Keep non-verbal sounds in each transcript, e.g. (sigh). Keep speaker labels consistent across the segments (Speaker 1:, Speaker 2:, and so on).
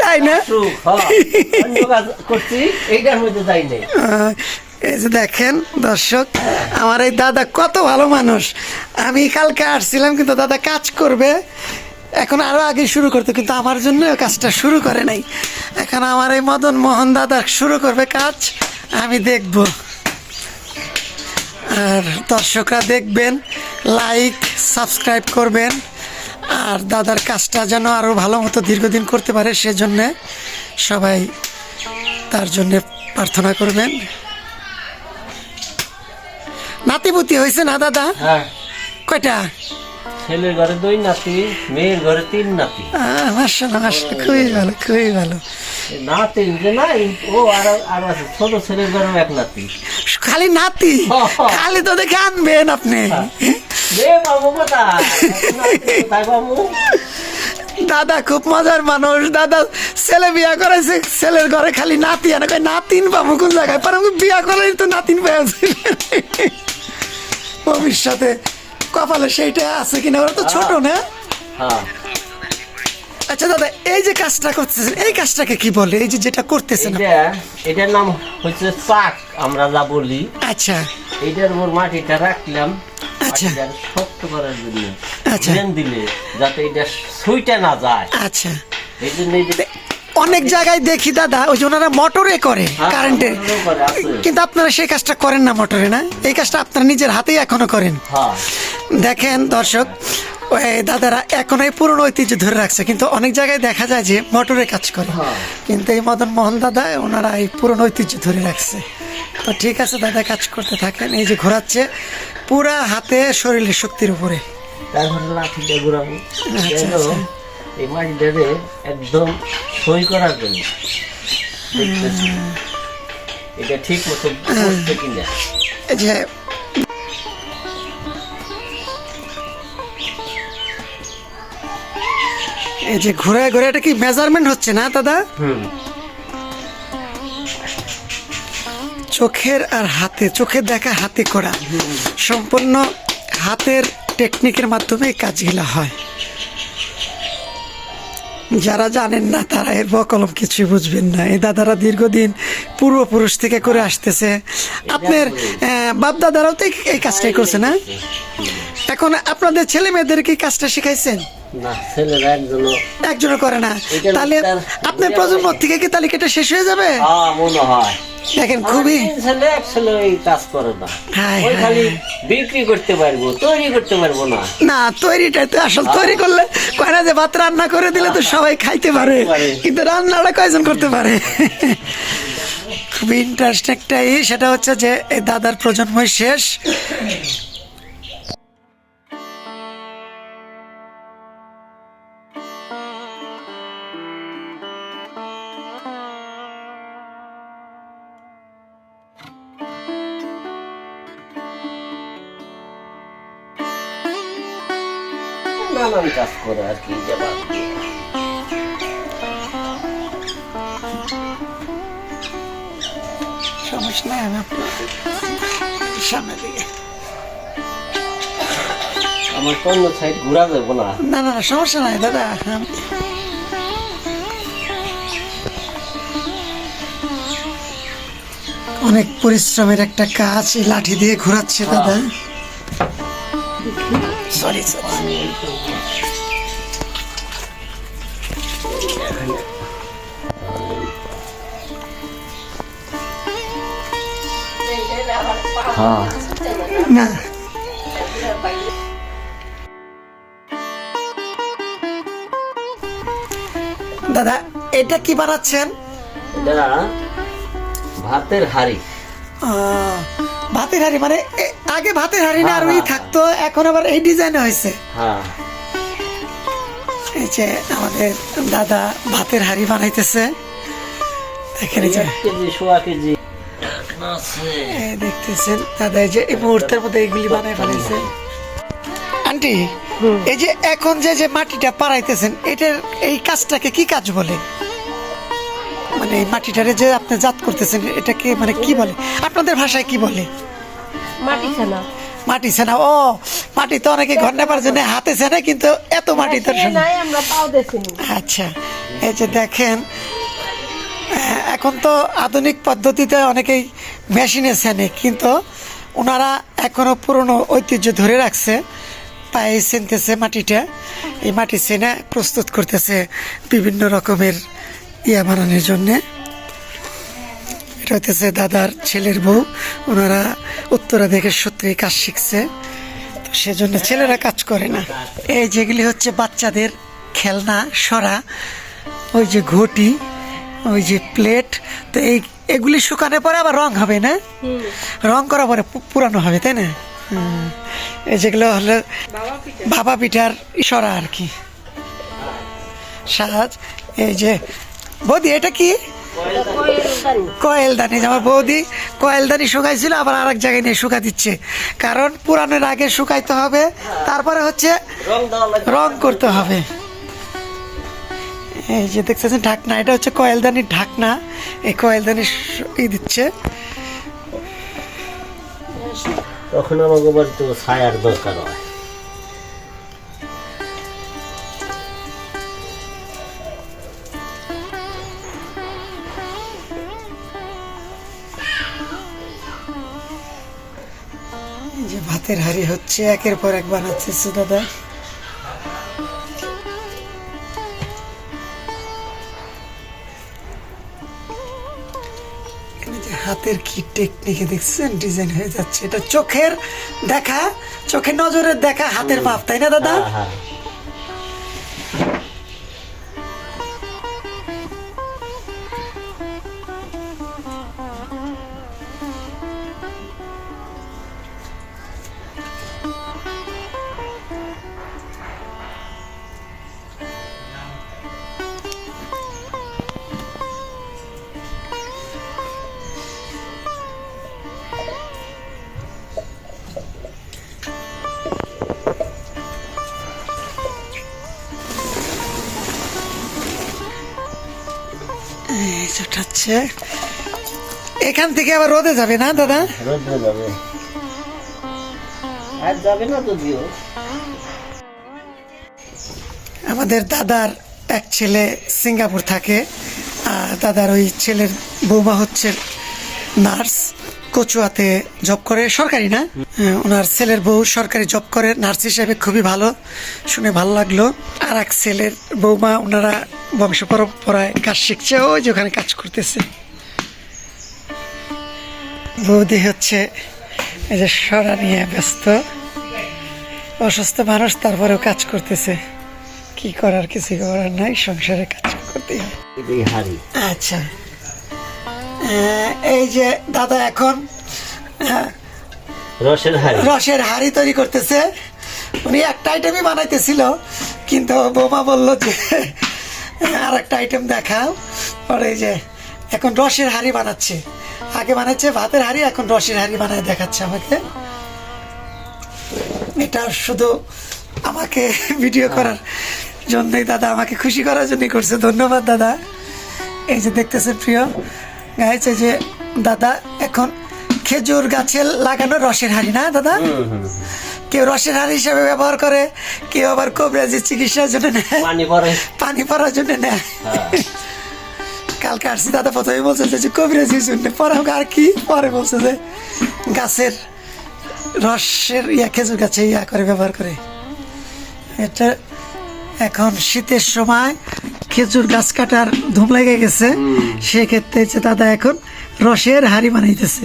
Speaker 1: তাই না?
Speaker 2: সুখ। অন্য কাজ করছি এইটার মধ্যে যাই নাই।
Speaker 1: এই যে দেখেন দর্শক আমার এই দাদা কত ভালো মানুষ। আমি কালকে আসছিলাম কিন্তু দাদা কাজ করবে। এখন আরও আগে শুরু করতো কিন্তু আমার জন্য কাজটা শুরু করে নাই। এখন আমার এই মদন মোহন দাদা শুরু করবে কাজ আমি দেখব। আর দর্শকরা দেখবেন লাইক সাবস্ক্রাইব করবেন। আর দাদার কাজটা যেন আরও ভালো মতো দীর্ঘদিন করতে পারে সেজন্যে সবাই তার জন্য প্রার্থনা করবেন। নাতিপুতি হয়েছে না দাদা?
Speaker 2: হ্যাঁ।
Speaker 1: কয়টা?
Speaker 2: ছেলের ঘরে দুই নাতি মেয়ের ঘরে তিন নাতি।
Speaker 1: মার্শাল্লাহ মার্শাল্লাহ খুবই ভালো খুবই ভালো।
Speaker 2: নাতি যে নাই ও আর আর আছে ছোট ছেলের ঘরেও এক নাতি।
Speaker 1: খালি নাতি? খালি তো দেখে আনবেন আপনি। (laughs) দাদা খুব মজার মানুষ। দাদা ছেলে বিয়া করেছে ছেলের ঘরে খালি নাতি আর কয় নাতিন পাবো কোন জায়গায়? পরে বিয়া করেই তো নাতিন পেয়েছি ভবিষ্যতে কপালে সেইটা আছে কিনা ওরা তো ছোট না?
Speaker 2: হ্যাঁ।
Speaker 1: আচ্ছা দাদা এই যে কাজটা করতেছেন এই কাজটাকে কি বলে? এই যে যেটা করতেছেন
Speaker 2: এটার নাম হচ্ছে চাক আমরা যা বলি।
Speaker 1: আচ্ছা।
Speaker 2: এইটার উপর মাটিটা রাখলাম।
Speaker 1: আচ্ছা।
Speaker 2: শক্ত করার জন্য
Speaker 1: আচ্ছা।
Speaker 2: দিলে যাতে এটা সুইটা না যায়
Speaker 1: আচ্ছা
Speaker 2: এই জন্য
Speaker 1: অনেক জায়গায় দেখি দাদা ওই যে ওনারা মোটরে করে
Speaker 2: হ্যাঁ,
Speaker 1: কারেন্টে
Speaker 2: মোটরেও করে, আছে।
Speaker 1: কিন্তু আপনারা সেই কাজটা করেন না মোটরে না এই কাজটা আপনারা নিজের হাতেই এখনও করেন
Speaker 2: হ্যাঁ
Speaker 1: দেখেন দর্শক ওই দাদারা এখন এই পুরনো ঐতিহ্য ধরে রাখছে কিন্তু অনেক জায়গায় দেখা যায় যে মোটরে কাজ করে
Speaker 2: হ্যাঁ।
Speaker 1: কিন্তু এই মদন মোহন দাদা ওনারা এই পুরনো ঐতিহ্য ধরে রাখছে তো ঠিক আছে দাদা কাজ করতে থাকেন। এই যে ঘোরাচ্ছে পুরা হাতে শরীরের শক্তির উপরে।
Speaker 2: তারপরে ঘুরাবো।
Speaker 1: আচ্ছা, আচ্ছা।
Speaker 2: এই একদম সই করার জন্য। দেখতেছি। এটা ঠিক মতো কিনা।
Speaker 1: এই যে এই যে ঘোরায় ঘোরা এটা কি মেজারমেন্ট হচ্ছে না দাদা?
Speaker 2: হুম।
Speaker 1: চোখের আর হাতে চোখের দেখা হাতে করা। সম্পূর্ণ হাতের টেকনিকের মাধ্যমে কাজগুলো হয়। যারা জানেন না তারা এর বকলম কিছু বুঝবেন না। এই দাদারা দীর্ঘদিন পূর্বপুরুষ থেকে করে আসতেছে। আপনার বাপ দাদারাও তো এই- কাজটাই করছে না? এখন আপনাদের ছেলে মেয়েদের কি কাজটা শিখাইছেন?
Speaker 2: একজনও
Speaker 1: একজনও করে না। তাহলে আপনার প্রজন্ম থেকে কি তালিকাটা শেষ হয়ে যাবে?
Speaker 2: হ্যাঁ মনে হয়।
Speaker 1: দেখেন খুবই
Speaker 2: ছেলে এক ছেলে এই কাজ করে না। ওই খালি বিক্রি করতে পারব তৈরি করতে পারব না।
Speaker 1: না তৈরিটা তো আসল তৈরি করলে কয় না যে ভাত রান্না করে দিলে তো সবাই খাইতে পারে কিন্তু রান্নাটা কয়জন করতে পারে? খুবই ইন্টারেস্ট একটা ই সেটা হচ্ছে যে এই দাদার প্রজন্মই শেষ।
Speaker 2: নানান কাজ করে আর কি যে বাদ দিয়ে।
Speaker 1: সমস্যা নাই আমি আপনার সামনে দিকে
Speaker 2: আমার কোন সাইড ঘুরা যাব না।
Speaker 1: না না না, সমস্যা নাই দাদা। অনেক পরিশ্রমের একটা কাজ এই লাঠি দিয়ে ঘোরাচ্ছে দাদা। সরি সরি
Speaker 2: হ্যাঁ।
Speaker 1: না দাদা এটা কি বানাচ্ছেন?
Speaker 2: এটা ভাতের হাড়ি।
Speaker 1: ভাতের হাড়ি মানে আগে ভাতের হাড়ি না আর ওই
Speaker 2: হ্যাঁ,
Speaker 1: থাকতো এখন আবার এই ডিজাইন হয়েছে।
Speaker 2: হ্যাঁ।
Speaker 1: এই যে আমাদের দাদা ভাতের হাড়ি বানাইতেছে। দেখেন এই যে।
Speaker 2: কেজি সোয়া কেজি। আছে।
Speaker 1: দেখতেছেন দাদা এই যে এই মুহূর্তের মধ্যে এইগুলি বানাই ফেলেছে। আন্টি এই যে এখন যে যে মাটিটা পাড়াইতেছেন এটার এই কাজটাকে কি কাজ বলে? মানে এই মাটিটারে যে আপনি জাত করতেছেন এটাকে মানে কি বলে? আপনাদের ভাষায় কি বলে?
Speaker 3: মাটি ছানা।
Speaker 1: মাটি সেনা ও মাটি তো অনেকে ঘর নেবার জন্য হাতে সেনে কিন্তু এত মাটি তো আচ্ছা এই যে দেখেন এখন তো আধুনিক পদ্ধতিতে অনেকেই মেশিনে সেনে কিন্তু ওনারা এখনও পুরনো ঐতিহ্য ধরে রাখছে। পায়ে সেনতেছে মাটিটা। এই মাটি সেনে প্রস্তুত করতেছে বিভিন্ন রকমের ইয়া বানানোর জন্যে। এটা হইতেছে দাদার ছেলের বউ। ওনারা উত্তরাধিকার সূত্রে কাজ শিখছে। তো সেজন্য ছেলেরা কাজ করে না। এই যেগুলি হচ্ছে বাচ্চাদের খেলনা, সরা, ওই যে ঘটি ওই যে প্লেট তো এই এগুলি শুকানোর পরে আবার রং হবে না? রং করার পরে পুরানো হবে তাই না? এই যেগুলো হলো বাবা পিঠার সরা আর কি। সাজ এই যে বৌদি এটা কি? কয়েলদানি। আমার বৌদি কয়েলদানি শুকাইছিল আবার আর এক জায়গায় নিয়ে শুকা দিচ্ছে। কারণ পুরানোর আগে শুকাইতে হবে তারপরে হচ্ছে
Speaker 2: রং
Speaker 1: করতে হবে। এই যে দেখতেছেন ঢাকনা এটা হচ্ছে কয়েলদানির ঢাকনা। এই কয়েলদানি ই দিচ্ছে।
Speaker 2: তখন আমাকে বাড়িতে ছায়ার দরকার হয়।
Speaker 1: এই যে ভাতের হাড়ি হচ্ছে একের পর এক বানাচ্ছে দাদা হাতের কি টেকনিকে দেখছেন? ডিজাইন হয়ে যাচ্ছে। এটা চোখের দেখা চোখের নজরের দেখা হাতের মাপ তাই না দাদা? হচ্ছে এখান থেকে আবার রোদে যাবে না দাদা?
Speaker 2: যাবে। আর যাবে না যদিও।
Speaker 1: আমাদের দাদার এক ছেলে সিঙ্গাপুর থাকে আর দাদার ওই ছেলের বৌমা হচ্ছে নার্স। কচুয়াতে জব করে সরকারি না? হ্যাঁ, ওনার ছেলের বউ সরকারি জব করে নার্স হিসেবে খুবই ভালো শুনে ভালো লাগল। আর এক ছেলের বৌমা ওনারা বংশ পরম্পরায় কাজ শিখছে ওই যে ওখানে কাজ করতেছে। বৌদি হচ্ছে এই যে সরা নিয়ে ব্যস্ত। অসুস্থ মানুষ তারপরেও কাজ করতেছে। কি করার কিছু করার নাই সংসারে কাজ করতে হবে। আচ্ছা। এই যে দাদা এখন
Speaker 2: রসের হাড়ি।
Speaker 1: রসের হাড়ি তৈরি করতেছে। উনি একটা আইটেমই বানাইতেছিল কিন্তু বোমা বলল যে আর একটা আইটেম দেখাও। পরে এই যে এখন রসের হাড়ি বানাচ্ছে। আগে বানাচ্ছে ভাতের হাড়ি এখন রসের হাড়ি বানায় দেখাচ্ছে আমাকে। এটা শুধু আমাকে ভিডিও করার জন্যই দাদা আমাকে খুশি করার জন্যই করছে। ধন্যবাদ দাদা। এই যে দেখতেছে প্রিয় এই যে দাদা এখন খেজুর গাছে লাগানো রসের হাড়ি না দাদা? কেউ রসের হাড়ি হিসাবে ব্যবহার করে কেউ আবার কবিরাজি চিকিৎসার জন্য নেয়।
Speaker 2: পানি
Speaker 1: পড়ার জন্য নেয়। কালকে আসছি দাদা প্রথমে বলছে যে কবিরাজির জন্য। পরে আর কি? পরে বলছে যে গাছের রসের ইয়া খেজুর গাছে ইয়া করে ব্যবহার করে। এটা এখন শীতের সময় খেজুর গাছ কাটার ধুম লেগে গেছে। সেক্ষেত্রে হচ্ছে দাদা এখন রসের হাড়ি বানাইতেছে।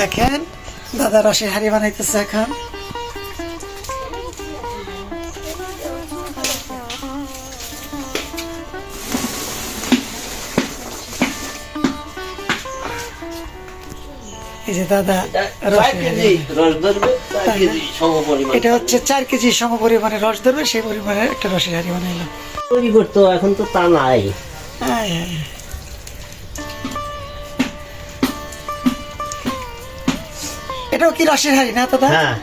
Speaker 1: দেখেন দাদা রসের হাড়ি বানাইতেছে এখন। যে দাদা
Speaker 2: এটা
Speaker 1: হচ্ছে চার কেজি সম পরিমাণে রস ধরবে সেই পরিমাণে একটা রসের হাড়ি বানাইলাম।
Speaker 2: তৈরি করতো এখন তো তা নাই।
Speaker 1: এটাও কি রসের হাড়ি না দাদা?
Speaker 2: হ্যাঁ,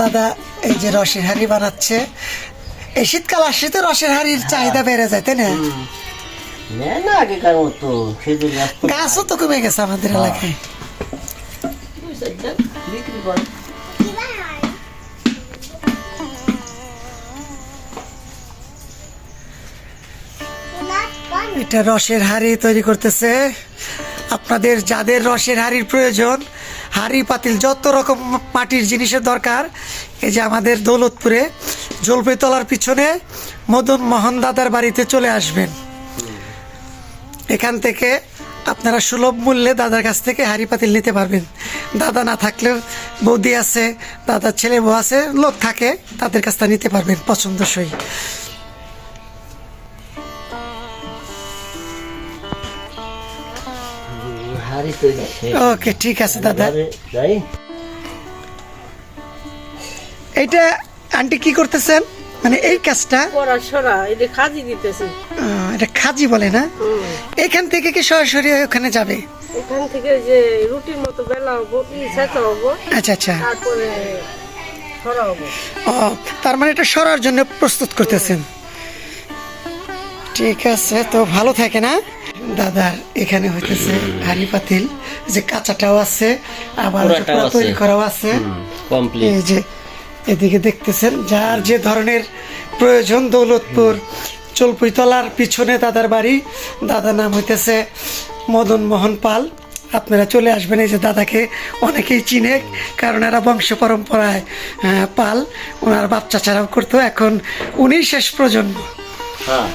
Speaker 1: দাদা এই যে রসের হাড়ি বানাচ্ছে এই শীতকাল আসছে তো রসের হাড়ির চাহিদা বেড়ে যায় তাই না? গাছও তো কমে গেছে আমাদের এলাকায়।
Speaker 2: বিক্রি করে
Speaker 1: এটা রসের হাড়ি তৈরি করতেছে। আপনাদের যাদের রসের হাড়ির প্রয়োজন হাড়ি পাতিল যত রকম মাটির জিনিসের দরকার এই যে আমাদের দৌলতপুরে জলপাইতলার পিছনে মদন মোহন দাদার বাড়িতে চলে আসবেন। এখান থেকে আপনারা সুলভ মূল্যে দাদার কাছ থেকে হাড়ি পাতিল নিতে পারবেন। দাদা না থাকলেও বৌদি আছে দাদার ছেলে বউ আছে লোক থাকে তাদের কাছ থেকে নিতে পারবেন পছন্দসই। ওকে ঠিক আছে দাদা। এইটা আন্টি কি করতেছেন? মানে এই কাজটা?
Speaker 3: এটা খাজি দিতেছি।
Speaker 1: এটা খাজি বলে না? এখান থেকে কি সরাসরি ওখানে যাবে?
Speaker 3: এখান থেকে যে রুটির মতো বেলা হব হব
Speaker 1: আচ্ছা আচ্ছা।
Speaker 3: তারপরে
Speaker 1: ও তার মানে এটা সরার জন্য প্রস্তুত করতেছেন। ঠিক আছে তো ভালো থাকে না? দাদার এখানে হইতেছে হাড়ি পাতিল যে কাঁচাটাও আছে আবার। তৈরি করাও আছে।
Speaker 2: কমপ্লিট
Speaker 1: এই যে এদিকে দেখতেছেন যার যে ধরনের প্রয়োজন দৌলতপুর চলপুইতলার পিছনে দাদার বাড়ি। দাদার নাম হইতেছে মদন মোহন পাল। আপনারা চলে আসবেন এই যে দাদাকে অনেকেই চিনে কারণ এরা বংশ পরম্পরায় পাল। ওনার বাচ্চা ছাড়াও করতো এখন উনি শেষ প্রজন্ম।
Speaker 2: হ্যাঁ।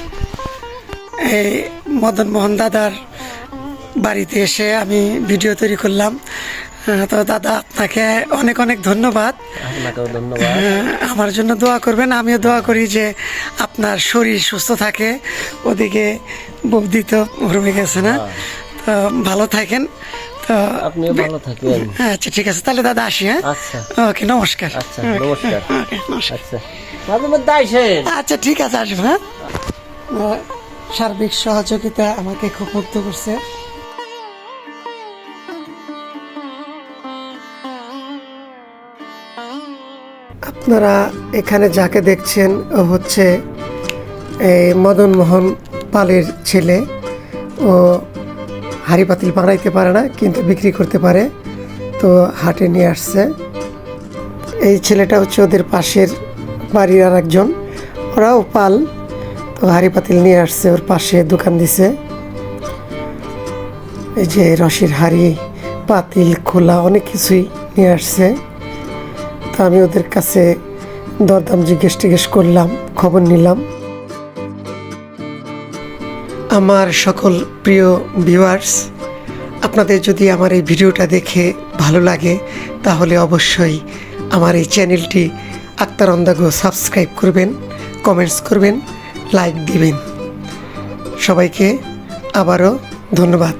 Speaker 1: এই মদন মোহন দাদার বাড়িতে এসে আমি ভিডিও তৈরি করলাম। তো দাদা আপনাকে অনেক অনেক ধন্যবাদ।
Speaker 2: আপনাকেও ধন্যবাদ।
Speaker 1: হ্যাঁ, আমার জন্য দোয়া করবেন। আমিও দোয়া করি যে আপনার শরীর সুস্থ থাকে। ওদিকে বৌদি তো রুমে গেছে না। তো ভালো থাকেন। তো
Speaker 2: আপনিও ভালো থাকবেন।
Speaker 1: হ্যাঁ, আচ্ছা ঠিক আছে। তাহলে দাদা আসি হ্যাঁ?
Speaker 2: আচ্ছা।
Speaker 1: ওকে নমস্কার।
Speaker 2: আচ্ছা নমস্কার। আচ্ছা। মাঝে মধ্যে আইসেন
Speaker 1: আচ্ছা ঠিক আছে আসব হ্যাঁ? সার্বিক সহযোগিতা আমাকে খুব মুগ্ধ করছে। আপনারা এখানে যাকে দেখছেন ও হচ্ছে এই মদন মোহন পালের ছেলে। ও হাড়ি পাতিল বানাইতে পারে না, কিন্তু বিক্রি করতে পারে। তো হাটে নিয়ে আসছে। এই ছেলেটা হচ্ছে ওদের পাশের বাড়ির আর একজন ওরাও পাল। তো হাড়ি পাতিল নিয়ে আসছে, ওর পাশে দোকান দিছে। এই যে রসের হাড়ি, পাতিল, খোলা অনেক কিছুই নিয়ে আসছে। তো আমি ওদের কাছে দরদাম জিজ্ঞেস টিজ্ঞেস করলাম, খবর নিলাম। আমার সকল প্রিয় ভিউয়ার্স আপনাদের যদি আমার এই ভিডিওটা দেখে ভালো লাগে, তাহলে অবশ্যই আমার এই চ্যানেলটি আক্তার অন্দাগো সাবস্ক্রাইব করবেন কমেন্টস করবেন লাইক দিবেন। সবাইকে আবারও ধন্যবাদ।